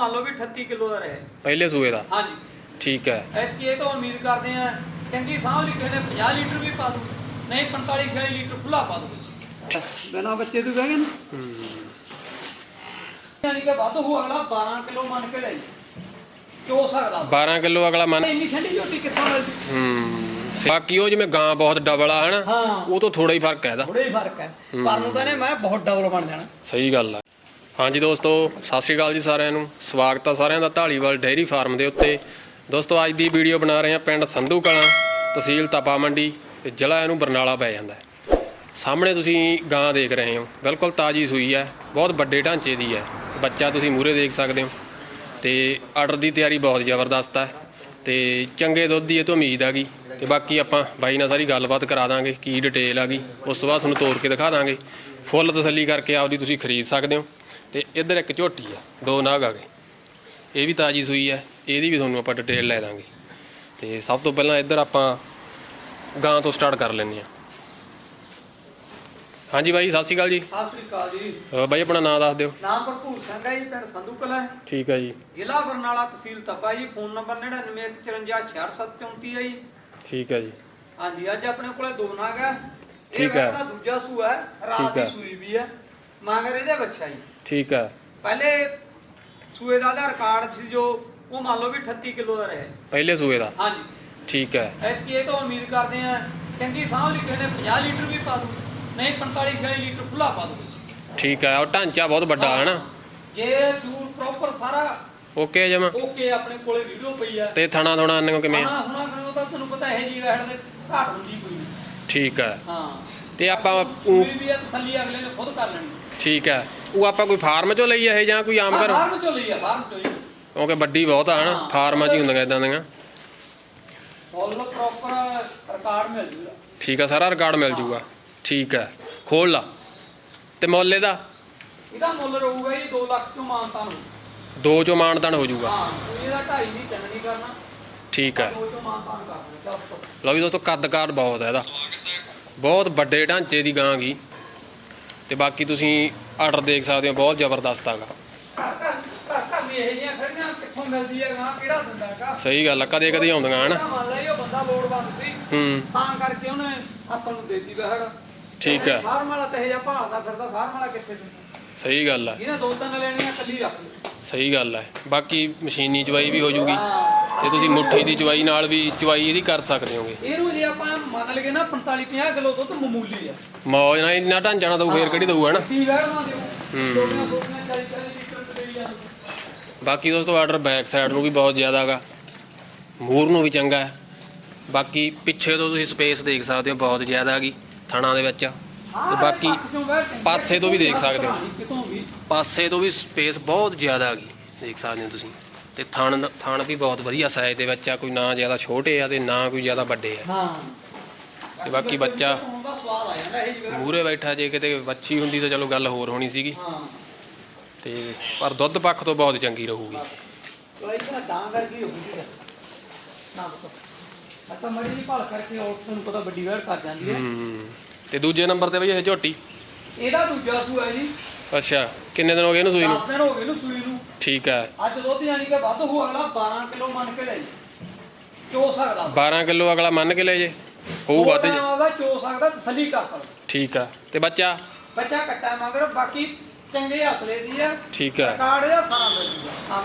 ਮੰਨ ਲਓ ਵੀ 38 ਕਿਲੋ ਦਾ ਰਹੇ। ਪਹਿਲੇ ਸੂਏ ਦਾ? ਹਾਂਜੀ। ਠੀਕ ਹੈ। ਐਤਕੀ ਇਹ ਤਾਂ ਉਮੀਦ ਕਰਦੇ ਆ ਚੰਗੀ ਸਾਂਭ ਲਈ ਕਿਸੇ ਨੇ 50 ਲੀਟਰ ਵੀ ਪਾ ਦੂ ਨਹੀਂ 45 46 ਲੀਟਰ ਖੁੱਲਾ ਪਾ ਦੂ ਬਿਨਾ ਬੱਚੇ ਤੋਂ ਬਹਿ ਗਏ ਨਾ। ਯਾਨੀ ਕਿ ਵੱਧ ਹੋ ਅਗਲਾ 12 ਕਿਲੋ ਮੰਨ ਕੇ ਲੈ ਚੋ ਸਕਦਾ? 12 ਕਿਲੋ ਅਗਲਾ ਮੰਨ ਇੰਨੀ ਠੰਡੀ ਝੋਟੀ ਕਿੱਥੋਂ ਮਿਲਦੀ ਹੂੰ। ਬਾਕੀ ਉਹ ਜਿਵੇਂ ਗਾਂ ਬਹੁਤ ਡਬਲ ਆ ਹਨਾ? ਉਹ ਤੋਂ ਥੋੜਾ ਹੀ ਫ਼ਰਕ ਹੈ ਇਹਦਾ। ਥੋੜਾ ਹੀ ਫ਼ਰਕ ਹੈ। ਪਰ ਨੂੰ ਕਹਿੰਦੇ ਮੈਂ ਬਹੁਤ ਡਬਲ ਬਣ ਜਾਣਾ। ਸਹੀ ਗੱਲ ਆ। ਹਾਂਜੀ ਦੋਸਤੋ, ਸਤਿ ਸ਼੍ਰੀ ਅਕਾਲ ਜੀ ਸਾਰਿਆਂ ਨੂੰ। ਸਵਾਗਤ ਆ ਸਾਰਿਆਂ ਦਾ ਢਾਲੀਵਾਲ ਡੇਅਰੀ ਫਾਰਮ ਦੇ ਉੱਤੇ। ਦੋਸਤੋ, ਅੱਜ ਦੀ ਵੀਡੀਓ ਬਣਾ ਰਹੇ ਹਾਂ ਪਿੰਡ ਸੰਧੂ ਕਲਾਂ, ਤਹਿਸੀਲ ਤਪਾ ਮੰਡੀ, ਤੇ ਜ਼ਿਲ੍ਹਾ ਇਹਨੂੰ ਬਰਨਾਲਾ ਪੈ ਜਾਂਦਾ ਸਾਹਮਣੇ ਤੁਸੀਂ ਗਾਂ ਦੇਖ ਰਹੇ ਹੋ। ਬਿਲਕੁਲ ਤਾਜੀ ਸੂਈ ਹੈ, ਬਹੁਤ ਵੱਡੇ ਢਾਂਚੇ ਦੀ ਹੈ। ਬੱਚਾ ਤੁਸੀਂ ਮੂਰੇ ਦੇਖ ਸਕਦੇ ਹੋ। ਤੇ ਆਰਡਰ ਦੀ ਤਿਆਰੀ ਬਹੁਤ ਜ਼ਬਰਦਸਤ ਹੈ। ਤੇ ਚੰਗੇ ਦੁੱਧ ਦੀ ਇਹ ਤੋਂ ਉਮੀਦ ਆ ਗਈ। ਤੇ ਬਾਕੀ ਆਪਾਂ ਬਾਈ ਨਾਲ ਸਾਰੀ ਗੱਲਬਾਤ ਕਰਾ ਦਾਂਗੇ, ਕੀ ਡਿਟੇਲ ਆ ਗਈ। ਉਸ ਤੋਂ ਬਾਅਦ ਤੁਹਾਨੂੰ ਤੋੜ ਕੇ ਦਿਖਾ ਦਾਂਗੇ। ਫੁੱਲ ਤਸੱਲੀ ਕਰਕੇ ਆਪਦੀ ਤੁਸੀਂ ਖਰੀਦ ਸਕਦੇ ਹੋ। ਤੇ ਇੱਧਰ ਇੱਕ ਝੋਟੀ ਆ ਦੋ ਨਾਗ ਆ ਗਏ। ਇਹ ਵੀ ਤਾਜੀ ਸੂਈ ਹੈ ਇਹਦੀ ਵੀ ਤੁਹਾਨੂੰ ਆਪਾਂ ਡਿਟੇਲ ਲੈ ਦਾਂਗੇ। ਤੇ ਸਭ ਤੋਂ ਪਹਿਲਾਂ ਇੱਧਰ ਆਪਾਂ ਗਾਂ ਤੋਂ ਸਟਾਰਟ ਕਰ ਲੈਂਦੇ ਹਾਂ। ਹਾਂਜੀ ਬਾਈ ਸਤਿ ਸ਼੍ਰੀ ਅਕਾਲ ਜੀ। ਸਤਿ ਸ੍ਰੀ ਅਕਾਲ ਜੀ। ਅਹ ਬਾਈ ਆਪਣਾ ਨਾਮ ਦੱਸ ਦਿਓ। ਨਾਮ ਭਰਪੂਰ ਸਿੰਘ ਹੈ ਜੀ ਪਿੰਡ ਸੰਧੂ ਕਲਾਂ। ਠੀਕ ਹੈ ਜੀ। ਜ਼ਿਲ੍ਹਾ ਬਰਨਾਲਾ ਤਹਿਸੀਲ ਤਪਾ ਜੀ ਫੋਨ ਨੰਬਰ 9914566734 ਹੈ ਜੀ। ਠੀਕ ਹੈ ਜੀ। ਹਾਂਜੀ ਅੱਜ ਆਪਣੇ ਕੋਲੇ ਦੋ ਨਾਗ ਹੈ ਇਹ ਠੀਕ ਹੈ। ਦਾ ਦੂਜਾ ਸੂਆ ਹੈ ਰਾਤ ਠੀਕ ਦੀ। ਸੂਈ ਵੀ ਹੈ। ਮਗਰ ਇਹਦੇ ਬੱਚਾ ਜੀ। ਠੀਕ ਹੈ ਪਹਿਲੇ ਸੂਏ ਦਾ ਦਾ ਰਿਕਾਰਡ ਸੀ ਜੋ ਉਹ ਮੰਨ ਲਓ ਵੀ 38 ਕਿਲੋ ਦਾ ਰਹੇ। ਪਹਿਲੇ ਸੂਏ ਦਾ? ਹਾਂਜੀ। ਠੀਕ ਹੈ ਐਤਕੀ ਇਹ ਤਾਂ ਉਮੀਦ ਕਰਦੇ ਆ ਚੰਗੀ ਸਾਂਭ ਲਈ ਕਿਸੇ ਨੇ 50 ਲੀਟਰ ਵੀ ਪਾ ਦੂ ਨਹੀਂ 45 46 ਲੀਟਰ ਖੁੱਲਾ ਪਾ ਦੂ ਠੀਕ ਹੈ ਉਹ ਢਾਂਚਾ ਬਹੁਤ ਵੱਡਾ ਹੈ ਨਾ। ਜੇ ਦੂਰ ਪ੍ਰੋਪਰ ਸਾਰਾ ਓਕੇ ਜਮਾ। ਓਕੇ ਆਪਣੇ ਕੋਲੇ ਵੀਡੀਓ ਪਈ ਆ। ਤੇ ਥਣਾ ਥੋਣਾ ਅੰਨੋਂ ਕਿਵੇਂ ਹਾਂ ਹੁਣਾ ਕਰੋ ਤਾਂ ਤੁਹਾਨੂੰ ਪਤਾ ਹੈ ਜੀ ਵੈੜ ਦੇ ਘਾਟ ਹੁੰਦੀ ਕੋਈ। ਠੀਕ ਹੈ ਹਾਂ। ਤੇ ਆਪਾਂ ਵੀ ਆ ਤਸੱਲੀ ਅਗਲੇ ਨੇ ਖੁਦ ਕਰ ਲੈਣੀ। ਠੀਕ ਹੈ। ਉਹ ਆਪਾਂ ਕੋਈ ਫਾਰਮ ਚੋਂ ਲਈ ਇਹ ਜਾਂ ਕੋਈ ਆਮ ਘਰ? ਫਾਰਮ ਚੋਂ ਲਈ ਆ ਫਾਰਮ ਚੋਂ ਹੀ ਕਿਉਂਕਿ ਵੱਡੀ ਬਹੁਤ ਆ ਹਨਾ। ਫਾਰਮਾਂ 'ਚ ਹੀ ਹੁੰਦੀਆਂ ਇਦਾਂ ਦੀਆਂ। ਫੁੱਲ ਪ੍ਰੋਪਰ ਰਿਕਾਰਡ ਮਿਲ ਜੂਗਾ। ਠੀਕ ਆ ਸਾਰਾ ਰਿਕਾਰਡ ਮਿਲ ਜੂਗਾ। ਠੀਕ ਹੈ। ਖੋਲ ਲਾ। ਤੇ ਮੁੱਲ ਇਹਦਾ? ਇਹਦਾ ਮੁੱਲ ਰਹੂਗਾ ਜੀ 2 ਲੱਖ ਚੋਂ ਮਾਨਤਾ ਨੂੰ ਦੋ ਚੋਂ ਮਾਨਤਾਨ ਹੋ ਜੂਗਾ। ਹਾਂ ਕੋਈ ਇਹਦਾ 2.5 ਨਹੀਂ ਤਿੰਨ ਨਹੀਂ ਕਰਨਾ। ਠੀਕ ਹੈ। ਦੋ ਚੋਂ ਮਾਨਤਾ ਨੂੰ ਕਰ ਦਿੰਦੇ ਦੱਸ ਤੋਂ ਲਓ ਵੀ ਦੋਸਤੋ ਕੱਦ ਕਾਠ ਬਹੁਤ ਹੈ ਇਹਦਾ। ਬਹੁਤ ਵੱਡੇ ਢਾਂਚੇ ਦੀ ਗਾਂ ਗੀ। ਤੇ ਬਾਕੀ ਤੁਸੀਂ ਆਰਡਰ ਦੇਖ ਸਕਦੇ ਹੋ ਬਹੁਤ ਜ਼ਬਰਦਸਤ ਹੈਗਾ ਘਰ ਘਰ ਘਰ ਘਰ ਵੀ ਇਹ ਜਿਹੀਆਂ ਖੜੀਆਂ ਕਿੱਥੋਂ ਮਿਲਦੀ ਹੈ ਗਾਂ। ਕਿਹੜਾ ਦਿੰਦਾ ਕਾ ਸਹੀ ਗੱਲ ਆ ਕਦੇ ਕਦੇ ਆਉਂਦੀਆਂ ਹਨ? ਹੂੰ। ਤਾਂ ਕਰਕੇ ਉਹਨੇ ਆਪਾਂ ਨੂੰ ਦੇਤੀ ਠੀਕ ਹੈ ਫਾਰਮ ਵਾਲਾ ਤੇ ਇਹ ਜਿਹਾ ਭਾਲਦਾ ਫਿਰਦਾ ਫਾਰਮ ਵਾਲਾ ਕਿੱਥੇ ਦਿੰਦਾ? ਸਹੀ ਗੱਲ ਆ। ਜਿਹਨੇ ਦੋ ਤਿੰਨ ਲੈਣੀਆਂ ਕੱਲੀ ਰੱਖ ਲਓ ਸਹੀ ਗੱਲ ਹੈ। ਬਾਕੀ ਮਸ਼ੀਨੀ ਚਵਾਈ ਵੀ ਹੋ ਜੂਗੀ ਤੇ ਤੁਸੀਂ ਮੁੱਠੀ ਦੀ ਚਵਾਈ ਨਾਲ ਵੀ ਚਵਾਈ ਇਹਦੀ ਕਰ ਸਕਦੇ ਹੋਗੇ। ਇਹਨੂੰ ਜੇ ਆਪਾਂ ਮੰਨ ਲਈਏ ਨਾ 45 50 ਕਿਲੋ ਦੁੱਧ ਮਾਮੂਲੀ ਆ ਮੌਜ ਨਾਲ ਇੰਨਾ ਢਾਂਚਾ ਨਾ ਦਊ ਫੇਰ ਕਿਹੜੀ ਦਊ ਹਨਾ? ਨਾ ਹੂੰ। ਛੋਟੀਆਂ ਛੋਟੀਆਂ 40 40 ਲੀਟਰ ਤੇ ਦੇਈ ਜਾਂਦੇ। ਬਾਕੀ ਦੋਸਤੋ ਆਰਡਰ ਬੈਕ ਸਾਈਡ ਨੂੰ ਵੀ ਬਹੁਤ ਜ਼ਿਆਦਾ ਹੈਗਾ ਮੂਰ ਨੂੰ ਵੀ ਚੰਗਾ ਹੈ। ਬਾਕੀ ਪਿੱਛੇ ਤੋਂ ਤੁਸੀਂ ਸਪੇਸ ਦੇਖ ਸਕਦੇ ਹੋ ਬਹੁਤ ਜ਼ਿਆਦਾ ਹੈਗੀ ਥਣਾ ਦੇ ਵਿੱਚ। ਹਾਂ, ਬਾਕੀ ਪਾਸੇ ਤੋਂ ਵੀ ਦੇਖ ਸਕਦੇ ਹੋ। ਪਾਸੇ ਤੋਂ ਵੀ ਸਪੇਸ ਬਹੁਤ ਜ਼ਿਆਦਾ ਹੈਗੀ ਦੇਖ ਸਕਦੇ ਹੋ ਤੁਸੀਂ। ਤੇ ਥਣ ਥਣ ਵੀ ਬਹੁਤ ਵਧੀਆ ਸਾਈਜ਼ ਦੇ ਵਿੱਚ ਆ ਕੋਈ ਨਾ ਜ਼ਿਆਦਾ ਛੋਟੇ ਆ ਤੇ ਨਾ ਕੋਈ ਜ਼ਿਆਦਾ ਵੱਡੇ ਆ। ਹਾਂ। ਤੇ ਬਾਕੀ ਬੱਚਾ ਮੂਰੇ ਬੈਠਾ ਜੇ ਕਿਤੇ ਬੱਚੀ ਹੁੰਦੀ ਤਾਂ ਚਲੋ ਗੱਲ ਹੋਰ ਹੋਣੀ ਸੀਗੀ। ਹਾਂ। ਤੇ ਪਰ ਦੁੱਧ ਪੱਖ ਤੋਂ ਬਹੁਤ ਚੰਗੀ ਰਹੂਗੀ। ਚਲਾਈ ਤਾਂ ਡਾਂ ਕਰਕੇ ਹੋਊਗੀ ਨਾ ਨਾ ਬਤੋ ਅੱਛਾ ਮੜੀ ਦੀ ਭਾਲ ਕਰਕੇ ਔਰ ਤੁਹਾਨੂੰ ਪਤਾ ਵੱਡੀ ਵੈੜ ਕਰ ਜਾਂਦੀ ਹੂੰ। ਤੇ ਦੂਜੇ ਨੰਬਰ ਤੇ ਬਈ ਇਹ ਝੋਟੀ? ਇਹਦਾ ਦੂਜਾ ਸੂਆ ਹੈ ਜੀ। ਅੱਛਾ ਕਿੰਨੇ ਦਿਨ ਹੋ ਗਏ ਇਹਨੂੰ ਸੂਈ ਨੂੰ? 10 ਦਿਨ ਹੋ ਗਏ ਨੂੰ ਸੂਈ ਨੂੰ। ਠੀਕ ਹੈ। ਅੱਜ ਦੁੱਧ ਯਾਨੀ ਕਿ ਵੱਧ ਹੋ ਅਗਲਾ 12 ਕਿਲੋ ਮੰਨ ਕੇ ਲੈ ਜੀ। ਚੋ ਸਕਦਾ 12 ਕਿਲੋ ਅਗਲਾ ਮੰਨ ਕੇ ਲੈ ਜੇ। ਹੋਊ ਵੱਧ ਜੇ। ਉਹਦਾ ਚੋ ਸਕਦਾ ਤਸੱਲੀ ਕਰ ਸਕਦਾ। ਠੀਕ ਆ ਤੇ ਬੱਚਾ? ਬੱਚਾ ਕੱਟਾ ਮਗਰ ਬਾਕੀ ਚੰਗੇ ਹਸਲੇ ਦੀ ਹੈ। ਠੀਕ ਹੈ। ਰਿਕਾਰਡ ਦਾ ਸਾਰਾ ਮਿਲ ਜੂਗਾ ਹਾਂ।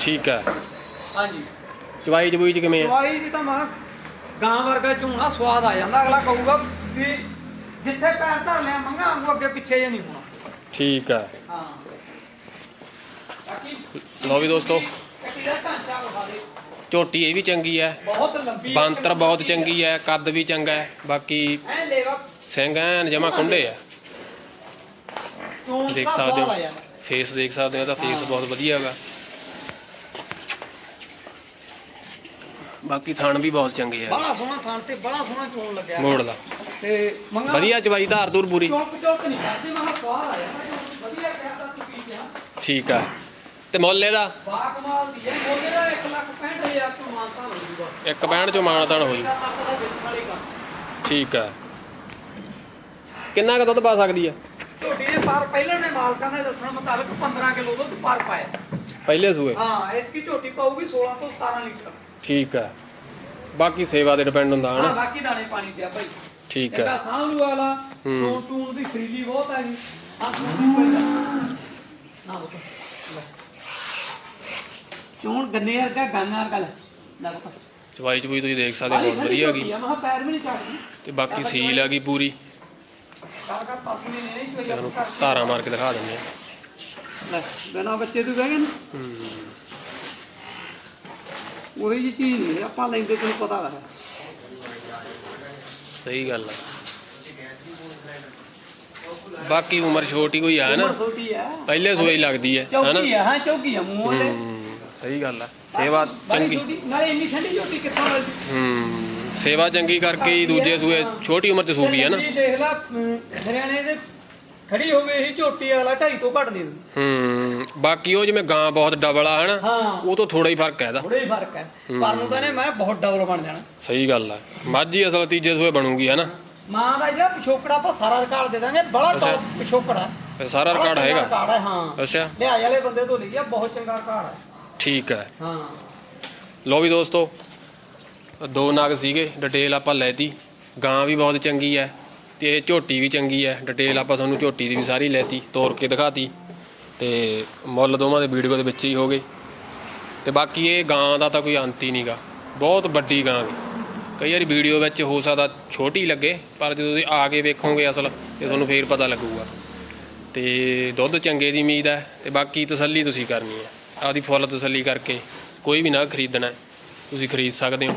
ਠੀਕ ਹੈ। ਹਾਂਜੀ। ਚਵਾਈ ਚਬੂਈ ਚ ਕਿਵੇਂ ਆ ਦਵਾਈ ਦੀ ਤਾਂ ਮਾਂ ਗਾਂ ਵਰਗਾ ਝੂਣਾ ਸਵਾਦ ਆ ਜਾਂਦਾ। ਅਗਲਾ ਕਹੂਗਾ ਵੀ ਜਿੱਥੇ ਪੈਰ ਧਰ ਲਿਆ ਮੰਗਾ ਵਾਂਗੂ ਅੱਗੇ ਪਿੱਛੇ ਜੇ ਨਹੀਂ ਹੋਣਾ। ਠੀਕ ਆ। ਹਾਂ। ਬਾਕੀ ਲਓ ਵੀ ਦੋਸਤੋ। ਕੱਟੀ ਦਾ ਢਾਂਚਾ ਵਿਖਾ ਦੇ ਝੋਟੀ ਇਹ ਵੀ ਚੰਗੀ ਹੈ ਬਹੁਤ ਲੰਬੀ ਹੈ, ਬਾਂਤਰ ਬਹੁਤ ਚੰਗੀ ਹੈ ਕੱਦ ਵੀ ਚੰਗਾ ਹੈ ਬਾਕੀ ਐ ਲੇਵਾ ਸਿੰਘ ਐਨ ਜਮਾ ਕੁੰਡੇ ਆ। ਚੋਣ ਦੇਖ ਸਕਦੇ ਹੋ। ਫੇਸ ਦੇਖ ਸਕਦੇ ਹੋ ਇਹਦਾ ਫੇਸ ਬਹੁਤ ਵਧੀਆ ਹੈਗਾ। ਬਾਕੀ ਥਣ ਵੀ ਬਹੁਤ ਚੰਗੇ ਆ। ਬੜਾ ਸੋਹਣਾ ਥਾਂ ਤੇ ਬੜਾ ਸੋਹਣਾ ਚੋਣ ਲੱਗਿਆ। ਮੋੜ ਦਾ ਤੇ ਮੰਗਾ ਵਧੀਆ ਚਵਾਈ ਧਾਰ ਧੂਰ ਪੂਰੀ। ਨਹੀਂ ਕਰਦੀ ਮੈਂ ਆ ਵਧੀਆ ਤੂੰ ਕੀ ਕਿਹਾ। ਠੀਕ ਆ। ਤੇ ਮੁੱਲ ਇਹਦਾ? ਬਾ ਕਮਾਲ ਦੀ ਹੈ ਬੋਲੇ ਦਾ 1 ਲੱਖ 65000 ਤੋਂ ਮਾਨਤਾ ਹੋ ਜੂਗਾ ਚੋਂ ਦਾ ਗੱਲ ਠੀਕ ਆ। ਕਿੰਨਾ ਕੁ ਦੁੱਧ ਪਾ ਸਕਦੀ ਆ? ਝੋਟੀ ਨੇ ਪਰ ਪਹਿਲਾਂ ਨੇ ਮਾਲਕਾਂ ਦੇ ਦੱਸਣ ਮੁਤਾਬਕ 15 ਕਿਲੋ ਦੁੱਧ ਪਰ ਪਾਇਆ। ਪਹਿਲੇ ਸੂਏ? ਹਾਂ ਇਸ ਕੀ ਝੋਟੀ ਪਾਊਗੀ 16 ਤੋਂ 17 ਲੀਟਰ। ਠੀਕ ਹੈ ਬਾਕੀ ਸੇਵਾ ਤੇ ਡਿਪੈਂਡ ਹੁੰਦਾ ਹਾਂ ਹਨਾ? ਬਾਕੀ ਦਾਣੇ ਪਾਣੀ ਤੇ ਆ। ਭਾਈ ਠੀਕ ਹੈ ਸਾਂਭਲੂ ਵਾਲਾ ਹੂੰ। ਟੂਣ ਟੂਣ ਦੀ ਖਰੀਲੀ ਬਹੁਤ ਹੈ ਜੀ। ਆ ਟੂਣ ਪਹਿਲਾਂ ਨਾ ਬਤਾ ਚੋਣ ਗੰਨੇ ਵਰਗਾ ਗਾਨਾ ਵਰਗਾ ਲੈ ਲੈ ਬਤਾ ਚਵਾਈ ਚਵੂਈ ਤੁਸੀਂ ਦੇਖ ਸਕਦੇ ਹੋ, ਬਹੁਤ ਵਧੀਆ ਗਈ ਮੈਂ ਕਿਹਾ ਪੈਰ ਵੀ ਨਹੀਂ ਚਾੜਦੀ ਤੇ ਬਾਕੀ ਸੀਲ ਪੂਰੀ। ਪਾਸ ਨਹੀਂ ਚੋਈ ਤੁਹਾਨੂੰ ਧਾਰਾ ਮਾਰ ਕੇ ਦਿਖਾ ਦਿੰਦੇ ਆ। ਲੈ ਬਿਨਾ ਬੱਚੇ ਤੂੰ ਬਹਿ ਨਾ। ਹੂੰ। ਉਹੀ ਜੀ ਚੀਜ਼ ਨਹੀਂ ਆਪਾਂ ਲੈਂਦੇ ਤੈਨੂੰ ਪਤਾ ਹੈ। ਸਹੀ ਗੱਲ ਆ। ਬਾਕੀ ਉਮਰ ਛੋਟੀ ਕੋਈ ਆ ਨਾ। ਛੋਟੀ ਆ। ਪਹਿਲੇ ਹੀ ਲੱਗਦੀ ਹੈ ਹਨਾ? ਚੌਕੀ ਆ ਹਾਂ ਚੌਕੀ ਆ ਮੂੰਹ ਸਹੀ ਗੱਲ ਆ। ਸੇਵਾ ਚੰਗੀ। ਛੋਟੀ ਨਾਲੇ ਇੰਨੀ ਠੰਡੀ ਝੋਟੀ ਕਿੱਥੋਂ ਮਿਲਦੀ ਹੂੰ ਸੇਵਾ ਚੰਗੀ ਕਰਕੇ ਹੀ ਦੂਜੇ ਸੂਏ ਛੋਟੀ ਉਮਰ 'ਚ ਸੂਪੀ ਹੈ ਨਾ। ਦੇਖ ਲੈ ਹਰਿਆਣੇ ਦੇ ਖੜੀ ਹੋਵੇ ਇਹ ਝੋਟੀ ਵਾਲਾ ਢਾਈ ਤੋਂ ਘੱਟ ਨਹੀਂ ਦਿੰਦੀ। ਹੂੰ ਬਾਕੀ ਉਹ ਜਿਵੇਂ ਗਾਂ ਬਹੁਤ ਡਬਲ ਆ ਹਨਾ ਹਾਂ। ਉਹ ਤੋਂ ਥੋੜਾ ਹੀ ਫ਼ਰਕ ਹੈ ਇਹਦਾ। ਥੋੜਾ ਹੀ ਫ਼ਰਕ ਹੈ। ਪਰ ਨੂੰ ਕਹਿੰਦੇ ਮੈਂ ਬਹੁਤ ਡਬਲ ਬਣ ਜਾਣਾ। ਸਹੀ ਗੱਲ ਆ। ਮਾਝੀ ਅਸਲ ਤੀਜੇ ਸੂਏ ਬਣੂਗੀ ਹਨਾ। ਮਾਂ ਦਾ ਜਿਹੜਾ ਪਿਛੋਕੜਾ ਆਪਾਂ ਸਾਰਾ ਰਿਕਾਰਡ ਦੇ ਦਾਂਗੇ ਬੜਾ। ਟੌਪ ਪਿਛੋਕੜਾ ਇਹ ਸਾਰਾ ਰਿਕਾਰਡ ਹੈਗਾ। ਰਿਕਾਰਡ ਹੈ ਹਾਂ। ਅੱਛਾ। ਲਿਆਏ ਵਾਲੇ ਬੰਦੇ ਤੋਂ ਲਿਆ ਬਹੁਤ ਚੰਗਾ ਰਿਕਾਰਡ ਹੈ ਠੀਕ ਹੈ ਹਾਂ। ਲੋ ਵੀ ਦੋਸਤੋ ਦੋ ਨਾਗ ਸੀਗੇ ਡਿਟੇਲ ਆਪਾਂ ਲੈਤੀ। ਗਾਂ ਵੀ ਬਹੁਤ ਚੰਗੀ ਹੈ ਤੇ ਝੋਟੀ ਵੀ ਚੰਗੀ ਹੈ ਡਿਟੇਲ ਆਪਾਂ ਤੁਹਾਨੂੰ ਝੋਟੀ ਦੀ ਵੀ ਸਾਰੀ ਲੈਤੀ, ਤੋਰ ਕੇ ਦਿਖਾਤੀ ਤੇ ਮੁੱਲ ਦੋਵਾਂ ਦੇ ਵੀਡੀਓ ਦੇ ਵਿੱਚ ਹੀ ਹੋ ਗਏ। ਤੇ ਬਾਕੀ ਇਹ ਗਾਂ ਦਾ ਤਾਂ ਕੋਈ ਅੰਤ ਹੀ ਨਹੀਂਗਾ, ਬਹੁਤ ਵੱਡੀ ਗਾਂ ਵੀ। ਕਈ ਵਾਰੀ ਵੀਡੀਓ ਵਿੱਚ ਹੋ ਸਕਦਾ ਛੋਟੀ ਲੱਗੇ, ਪਰ ਜਦੋਂ ਤੁਸੀਂ ਆ ਕੇ ਵੇਖੋਗੇ ਅਸਲ, ਤੇ ਤੁਹਾਨੂੰ ਫੇਰ ਪਤਾ ਲੱਗੂਗਾ। ਤੇ ਦੁੱਧ ਚੰਗੇ ਦੀ ਉਮੀਦ ਹੈ, ਤੇ ਬਾਕੀ ਤਸੱਲੀ ਤੁਸੀਂ ਕਰਨੀ ਹੈ। ਆਪਦੀ ਫੁੱਲ ਤਸੱਲੀ ਕਰਕੇ, ਕੋਈ ਵੀ ਨਾ ਖਰੀਦਣਾ, ਤੁਸੀਂ ਖਰੀਦ ਸਕਦੇ ਹੋ।